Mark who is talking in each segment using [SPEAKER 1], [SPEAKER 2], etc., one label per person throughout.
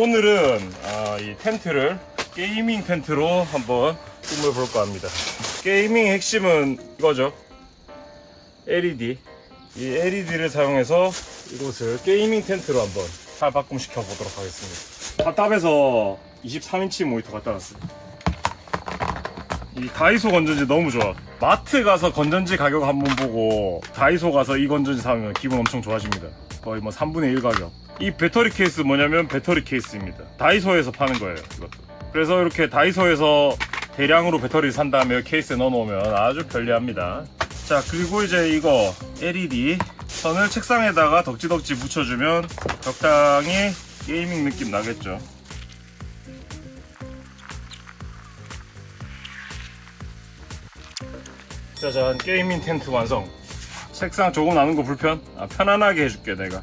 [SPEAKER 1] 오늘은 아, 이 텐트를 게이밍 텐트로 한번 꾸며 볼까 합니다. 게이밍 핵심은 이거죠. LED. 이 LED를 사용해서 이곳을 게이밍 텐트로 한번 탈바꿈시켜 보도록 하겠습니다. 답답해서 23인치 모니터 갖다 놨어요. 이 다이소 건전지 너무 좋아. 마트 가서 건전지 가격 한번 보고 다이소 가서 이 건전지 사면 기분 엄청 좋아집니다. 거의 뭐 3분의 1 가격. 이 배터리 케이스 뭐냐면 배터리 케이스입니다. 다이소에서 파는 거예요. 이것도. 그래서 이렇게 다이소에서 대량으로 배터리를 산 다음에 케이스에 넣어놓으면 아주 편리합니다. 자 그리고 이제 이거 LED 선을 책상에다가 덕지덕지 붙여주면 적당히 게이밍 느낌 나겠죠. 짜잔 게이밍 텐트 완성 책상 조금 나는 거 불편? 아, 편안하게 해줄게 내가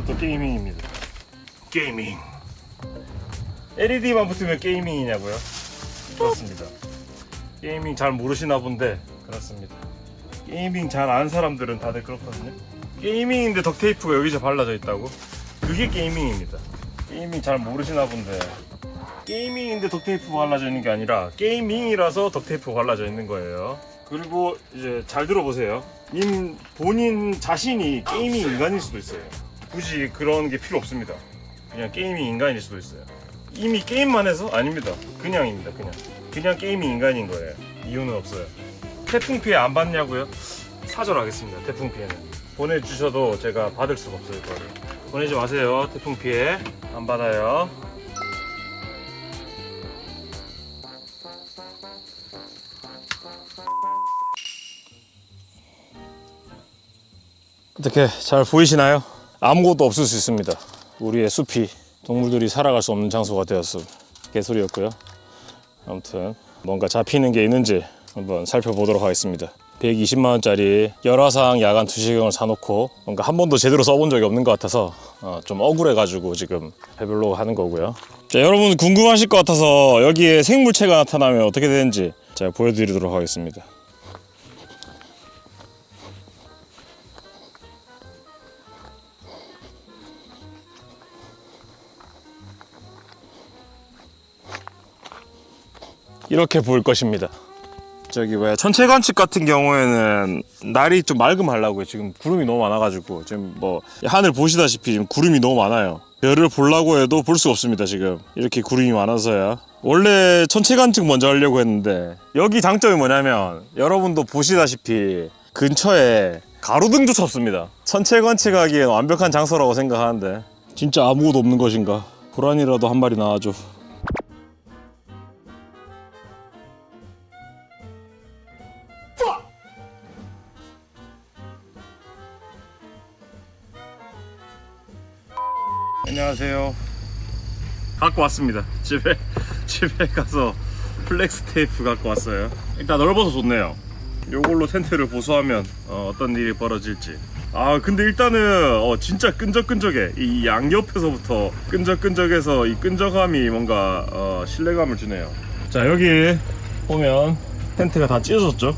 [SPEAKER 1] 그것도 게이밍입니다. 게이밍. LED만 붙으면 게이밍이냐고요? 그렇습니다. 게이밍 잘 모르시나 본데 그렇습니다. 게이밍 잘 아는 사람들은 다들 그렇거든요. 게이밍인데 덕테이프가 여기서 발라져 있다고? 그게 게이밍입니다. 게이밍 잘 모르시나 본데 게이밍인데 덕테이프 발라져 있는 게 아니라 게이밍이라서 덕테이프 발라져 있는 거예요. 그리고 이제 잘 들어보세요. 님 본인 자신이 게이밍 인간일 수도 있어요. 굳이 그런 게 필요 없습니다. 그냥 게이밍 인간일 수도 있어요. 이미 게임만 해서 아닙니다. 그냥입니다. 그냥 그냥 게이밍 인간인 거예요. 이유는 없어요. 태풍 피해 안 받냐고요? 사절하겠습니다. 태풍 피해는 보내주셔도 제가 받을 수가 없어요. 그거를 보내지 마세요. 태풍 피해 안 받아요. 어떻게 잘 보이시나요? 아무것도 없을 수 있습니다. 우리의 숲이 동물들이 살아갈 수 없는 장소가 되었음. 개소리였고요. 아무튼 뭔가 잡히는 게 있는지 한번 살펴보도록 하겠습니다. 120만 원짜리 열화상 야간 투시경을 사놓고 뭔가 한 번도 제대로 써본 적이 없는 것 같아서 어, 좀 억울해가지고 지금 해보려고 하는 거고요. 자, 여러분 궁금하실 것 같아서 여기에 생물체가 나타나면 어떻게 되는지 제가 보여드리도록 하겠습니다. 이렇게 보일 것입니다. 저기 뭐야 천체 관측 같은 경우에는 날이 좀 맑음 하려고요. 지금 구름이 너무 많아가지고 지금 뭐 하늘 보시다시피 지금 구름이 너무 많아요. 별을 보려고 해도 볼 수가 없습니다. 지금 이렇게 구름이 많아서야. 원래 천체 관측 먼저 하려고 했는데 여기 장점이 뭐냐면 여러분도 보시다시피 근처에 가로등조차 없습니다. 천체 관측하기엔 완벽한 장소라고 생각하는데 진짜 아무것도 없는 것인가? 고라니라도 한 마리 나와줘. 안녕하세요. 갖고 왔습니다. 집에 집에 가서 플렉스 테이프 갖고 왔어요. 일단 넓어서 좋네요. 요걸로 텐트를 보수하면 어, 떤 일이 벌어질지. 아 근데 일단은 어, 진짜 끈적끈적해. 이 양옆에서부터 끈적끈적해서 이 끈적함이 뭔가 어, 신뢰감을 주네요. 자 여기 보면 텐트가 다 찢어졌죠.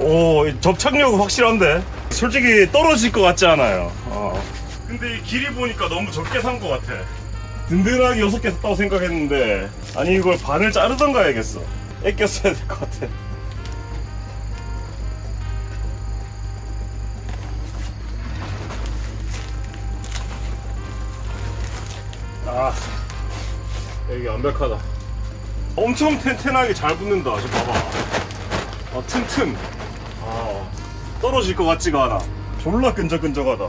[SPEAKER 1] 오, 이 접착력은 확실한데? 솔직히 떨어질 것 같지 않아요. 어. 근데 이 길이 보니까 너무 적게 산 것 같아. 든든하게 여섯 개 샀다고 생각했는데, 아니, 이걸 반을 자르던가 해야겠어. 애껴 써야 될 것 같아. 아, 여기 완벽하다. 엄청 튼튼하게 잘 붙는다. 저 봐봐. 아, 튼튼. 아, 떨어질 것 같지가 않아. 졸라 끈적끈적하다.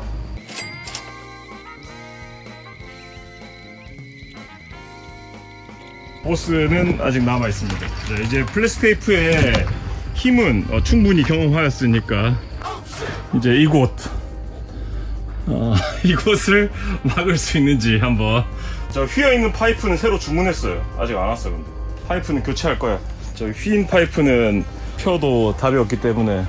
[SPEAKER 1] 보스는 아직 남아 있습니다. 자, 이제 플래스테이프의 힘은 어, 충분히 경험하였으니까 이제 이곳 어, 이곳을 막을 수 있는지 한번. 저 휘어 있는 파이프는 새로 주문했어요. 아직 안 왔어 근데. 파이프는 교체할 거야. 저 휘인 파이프는 펴도 답이 없기 때문에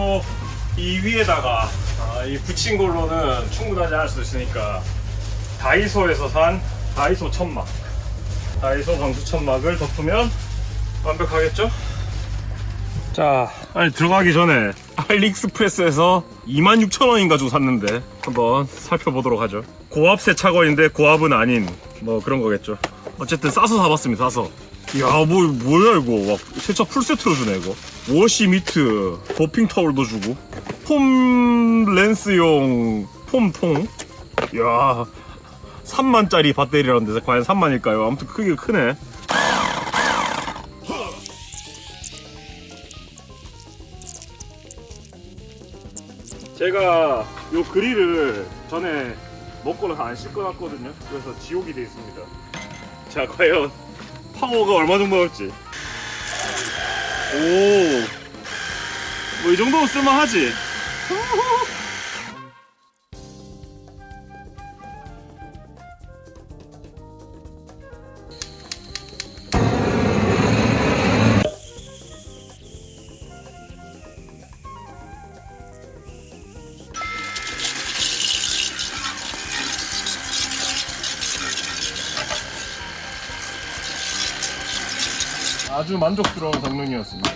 [SPEAKER 1] 그리고 이 위에다가 아, 이 붙인 걸로는 충분하지 않을 수 있으니까. 다이소에서 산 다이소 천막. 다이소 방수 천막을 덮으면 완벽하겠죠? 자 아니 들어가기 전에 알리익스프레스에서 26,000원인가 주고 샀는데 한번 살펴보도록 하죠. 고압 세차거리인데 고압은 아닌 뭐 그런 거겠죠. 어쨌든 싸서 사봤습니다 싸서. 이 야 뭐 뭐야 이거. 막 세차 풀세트로 주네 이거. 워시 미트 도핑 타올도 주고. 폼 렌스용 폼통 이야 3만짜리 배터리라는데 과연 3만일까요? 아무튼 크기가 크네. 제가 요 그릴을 전에 먹고는 안 씻어놨거든요. 그래서 지옥이 돼 있습니다. 자 과연 파워가 얼마 정도 나올지. 오. 뭐 이 정도면 쓸만하지 아주 만족스러운 성능이었습니다.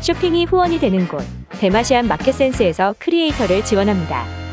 [SPEAKER 2] 쇼핑이 후원이 되는 곳 대마시안 마켓센스에서 크리에이터를 지원합니다.